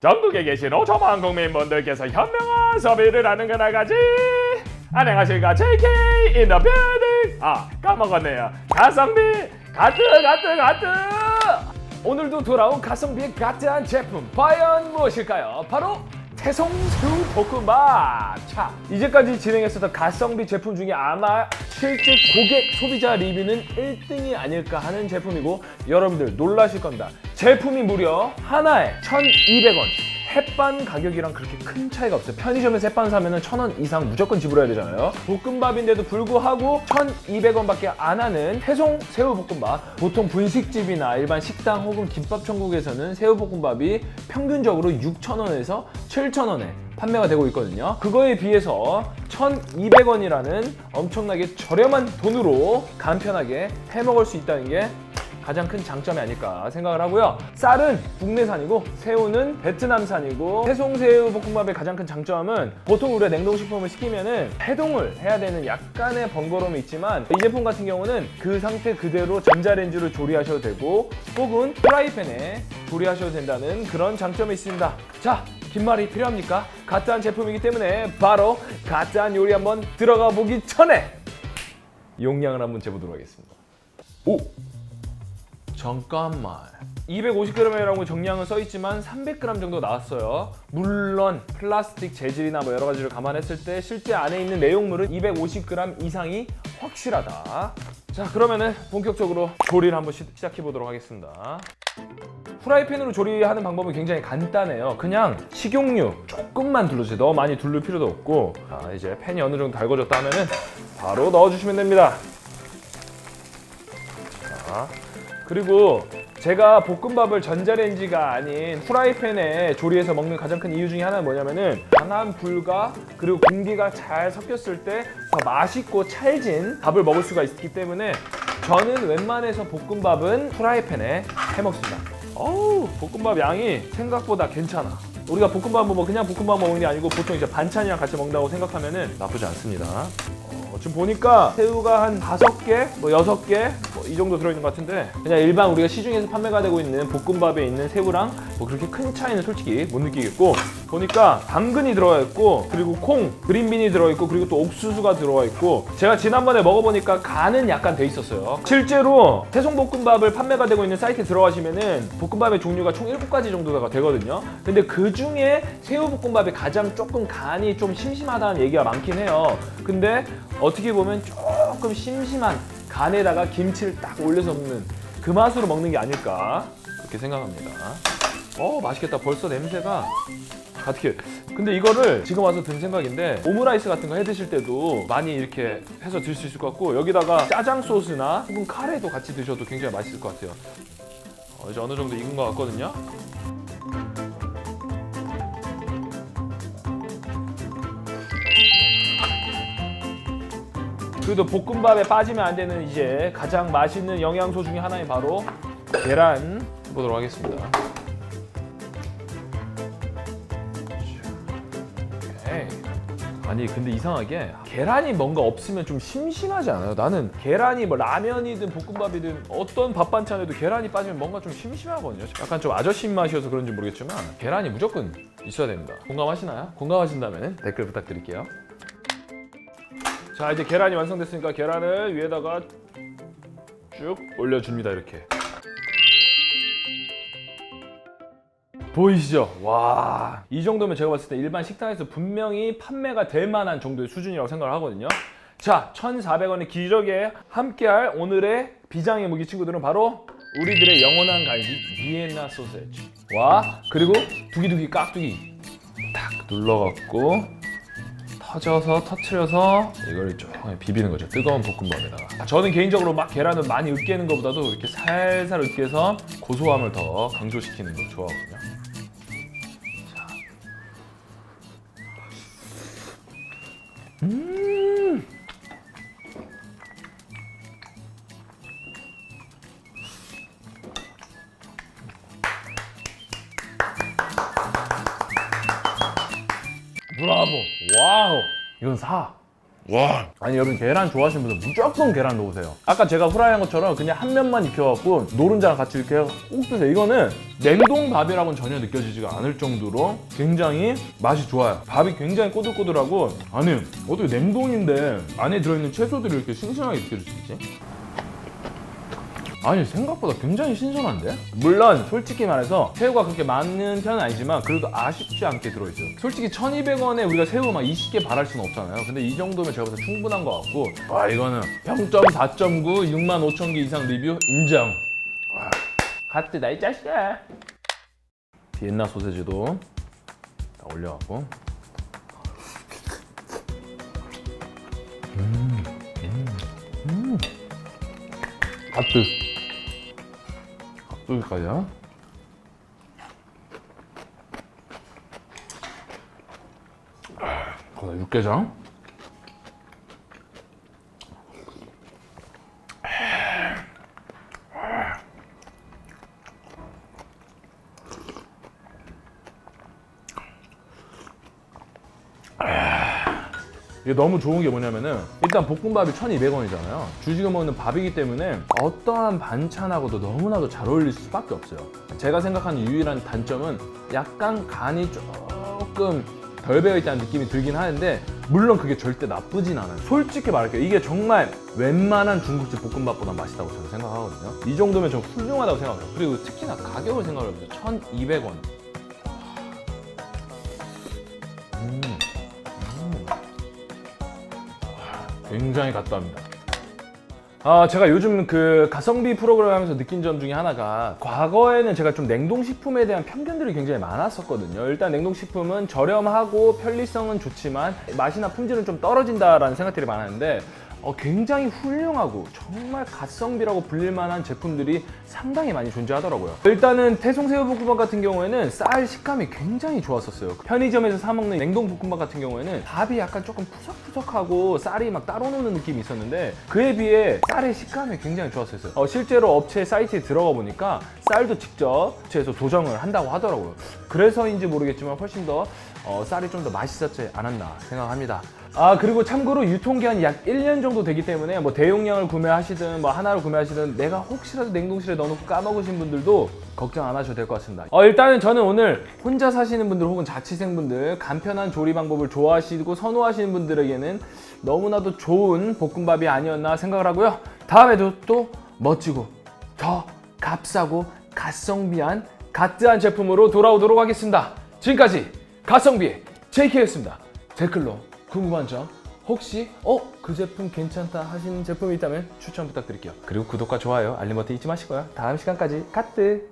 전국에 계신 5천만 국 민분들께서 현명한 소비를 하는 그날까지 안녕하십니까 JK 인더 빌딩 아 까먹었네요. 가성비 가트 가트 가트 오늘도 돌아온 가성비의 가트한 제품 과연 무엇일까요? 바로 태송새우 볶음밥 자 이제까지 진행했었던 가성비 제품 중에 아마 실제 고객 소비자 리뷰는 1등이 아닐까 하는 제품이고 여러분들 놀라실 겁니다 제품이 무려 하나에 1,200원 햇반 가격이랑 그렇게 큰 차이가 없어요. 편의점에서 햇반 사면은 1,000원 이상 무조건 지불해야 되잖아요. 볶음밥인데도 불구하고 1,200원밖에 안 하는 태송 새우볶음밥. 보통 분식집이나 일반 식당 혹은 김밥 천국에서는 새우볶음밥이 평균적으로 6,000원에서 7,000원에 판매가 되고 있거든요. 그거에 비해서 1,200원이라는 엄청나게 저렴한 돈으로 간편하게 해 먹을 수 있다는 게 가장 큰 장점이 아닐까 생각을 하고요. 쌀은 국내산이고 새우는 베트남산이고 해송새우 볶음밥의 가장 큰 장점은 보통 우리가 냉동식품을 시키면은 해동을 해야 되는 약간의 번거로움이 있지만 이 제품 같은 경우는 그 상태 그대로 전자레인지로 조리하셔도 되고 혹은 프라이팬에 조리하셔도 된다는 그런 장점이 있습니다. 자, 긴 말이 필요합니까? 가짜한 제품이기 때문에 바로 가짜한 요리 한번 들어가 보기 전에 용량을 한번 재보도록 하겠습니다. 오! 잠깐만. 250g이라고 정량은 써있지만 300g 정도 나왔어요. 물론 플라스틱 재질이나 뭐 여러 가지를 감안했을 때 실제 안에 있는 내용물은 250g 이상이 확실하다. 자 그러면은 본격적으로 조리를 한번 시, 시작해 보도록 하겠습니다. 프라이팬으로 조리하는 방법은 굉장히 간단해요. 그냥 식용유 조금만 둘러주세요. 너무 많이 둘릴 필요도 없고. 자 이제 팬이 어느 정도 달궈졌다 하면은 바로 넣어주시면 됩니다. 자 그리고 제가 볶음밥을 전자레인지가 아닌 프라이팬에 조리해서 먹는 가장 큰 이유 중에 하나는 뭐냐면은 강한 불과 그리고 공기가 잘 섞였을 때 더 맛있고 찰진 밥을 먹을 수가 있기 때문에 저는 웬만해서 볶음밥은 프라이팬에 해 먹습니다. 어우 볶음밥 양이 생각보다 괜찮아. 우리가 볶음밥은 뭐 그냥 볶음밥 먹는 게 아니고 보통 이제 반찬이랑 같이 먹는다고 생각하면은 나쁘지 않습니다. 어, 지금 보니까 새우가 한 다섯 개, 뭐 여섯 개, 뭐 이 정도 들어있는 것 같은데 그냥 일반 우리가 시중에서 판매가 되고 있는 볶음밥에 있는 새우랑 뭐 그렇게 큰 차이는 솔직히 못 느끼겠고 보니까 당근이 들어가 있고 그리고 콩, 그린빈이 들어 있고 그리고 또 옥수수가 들어가 있고 제가 지난번에 먹어보니까 간은 약간 돼 있었어요. 실제로 태송볶음밥을 판매가 되고 있는 사이트에 들어가시면은 볶음밥의 종류가 총 7가지 정도가 되거든요. 근데 그 중에 새우볶음밥이 가장 조금 간이 좀 심심하다는 얘기가 많긴 해요. 근데 어떻게 보면 조금 심심한 간에다가 김치를 딱 올려서 먹는 그 맛으로 먹는 게 아닐까 그렇게 생각합니다. 어 맛있겠다. 벌써 냄새가 가득해. 근데 이거를 지금 와서 든 생각인데 오므라이스 같은 거 해 드실 때도 많이 이렇게 해서 드실 수 있을 것 같고 여기다가 짜장 소스나 혹은 카레도 같이 드셔도 굉장히 맛있을 것 같아요. 어, 이제 어느 정도 익은 것 같거든요. 그래도 볶음밥에 빠지면 안 되는 이제 가장 맛있는 영양소 중에 하나인 바로 계란 보도록 하겠습니다. 오케이. 아니 근데 이상하게 계란이 뭔가 없으면 좀 심심하지 않아요? 나는 계란이 뭐 라면이든 볶음밥이든 어떤 밥 반찬에도 계란이 빠지면 뭔가 좀 심심하거든요. 약간 좀 아저씨 입맛이어서 그런지 모르겠지만 계란이 무조건 있어야 됩니다. 공감하시나요? 공감하신다면 댓글 부탁드릴게요. 자 이제 계란이 완성됐으니까 계란을 위에다가 쭉 올려줍니다 이렇게 보이시죠? 와, 이 정도면 제가 봤을 때 일반 식당에서 분명히 판매가 될 만한 정도의 수준이라고 생각을 하거든요. 자, 1,400원의 기적에 함께할 오늘의 비장의 무기 친구들은 바로 우리들의 영원한 갈비 비엔나 소세지와 그리고 두기두기 깍두기 딱 눌러갖고 터져서 터트려서 이걸 좀 비비는 거죠. 뜨거운 볶음밥에다가. 저는 개인적으로 막 계란을 많이 으깨는 것보다도 이렇게 살살 으깨서 고소함을 더 강조시키는 걸 좋아하거든요. 자. 음. 브라보. 와우. 이건 사. 와 아니 여러분 계란 좋아하시는 분들 무조건 계란 넣으세요 아까 제가 후라이한 것처럼 그냥 한 면만 익혀갖고 노른자랑 같이 이렇게 꼭 드세요 이거는 냉동밥이라고는 전혀 느껴지지가 않을 정도로 굉장히 맛이 좋아요 밥이 굉장히 꼬들꼬들하고 아니 어떻게 냉동인데 안에 들어있는 채소들이 이렇게 싱싱하게 느껴질 수 있지? 아니 생각보다 굉장히 신선한데? 물론 솔직히 말해서 새우가 그렇게 많은 편은 아니지만 그래도 아쉽지 않게 들어있어요. 솔직히 1200원에 우리가 새우 막 20개 바랄 수는 없잖아요. 근데 이 정도면 제가 봐서 충분한 것 같고. 와 이거는 평점 4.9 6만 5천 개 이상 리뷰 인정. 와, 갓뜨다 이 자식아 비엔나 소세지도 다 올려갖고. 음, 음, 음. 갓뜨 여기까지야. 거기다 육개장. 이게 너무 좋은 게 뭐냐면은 일단 볶음밥이 1200원이잖아요. 주식을 먹는 밥이기 때문에 어떠한 반찬하고도 너무나도 잘 어울릴 수밖에 없어요. 제가 생각하는 유일한 단점은 약간 간이 조금 덜 배어있다는 느낌이 들긴 하는데 물론 그게 절대 나쁘진 않아요. 솔직히 말할게요. 이게 정말 웬만한 중국집 볶음밥보다 맛있다고 저는 생각하거든요. 이 정도면 좀 훌륭하다고 생각해요 그리고 특히나 가격을 생각해보세요 1200원. 음. 굉장히 갖답니다. 아, 제가 요즘 그 가성비 프로그램 하면서 느낀 점 중에 하나가 과거에는 제가 좀 냉동식품에 대한 편견들이 굉장히 많았었거든요. 일단 냉동식품은 저렴하고 편리성은 좋지만 맛이나 품질은 좀 떨어진다라는 생각들이 많았는데 어, 굉장히 훌륭하고 정말 가성비라고 불릴 만한 제품들이 상당히 많이 존재하더라고요. 일단은 태송 새우 볶음밥 같은 경우에는 쌀 식감이 굉장히 좋았었어요. 편의점에서 사 먹는 냉동 볶음밥 같은 경우에는 밥이 약간 조금 푸석푸석하고 쌀이 막 따로 노는 느낌이 있었는데 그에 비해 쌀의 식감이 굉장히 좋았었어요. 어, 실제로 업체 사이트에 들어가 보니까 쌀도 직접 업체에서 도정을 한다고 하더라고요. 그래서인지 모르겠지만 훨씬 더 어, 쌀이 좀 더 맛있었지 않았나 생각합니다. 아 그리고 참고로 유통기한이 약 1년 정도 되기 때문에 뭐 대용량을 구매하시든 뭐 하나를 구매하시든 내가 혹시라도 냉동실에 넣어놓고 까먹으신 분들도 걱정 안 하셔도 될 것 같습니다. 어 일단은 저는 오늘 혼자 사시는 분들 혹은 자취생분들 간편한 조리 방법을 좋아하시고 선호하시는 분들에게는 너무나도 좋은 볶음밥이 아니었나 생각을 하고요. 다음에도 또 멋지고 더 값싸고 가성비한 가뜨한 제품으로 돌아오도록 하겠습니다. 지금까지 가성비의 JK였습니다. 댓글로 궁금한 점 혹시 어 그 제품 괜찮다 하시는 제품이 있다면 추천 부탁드릴게요. 그리고 구독과 좋아요 알림 버튼 잊지 마시고요. 다음 시간까지 가뜨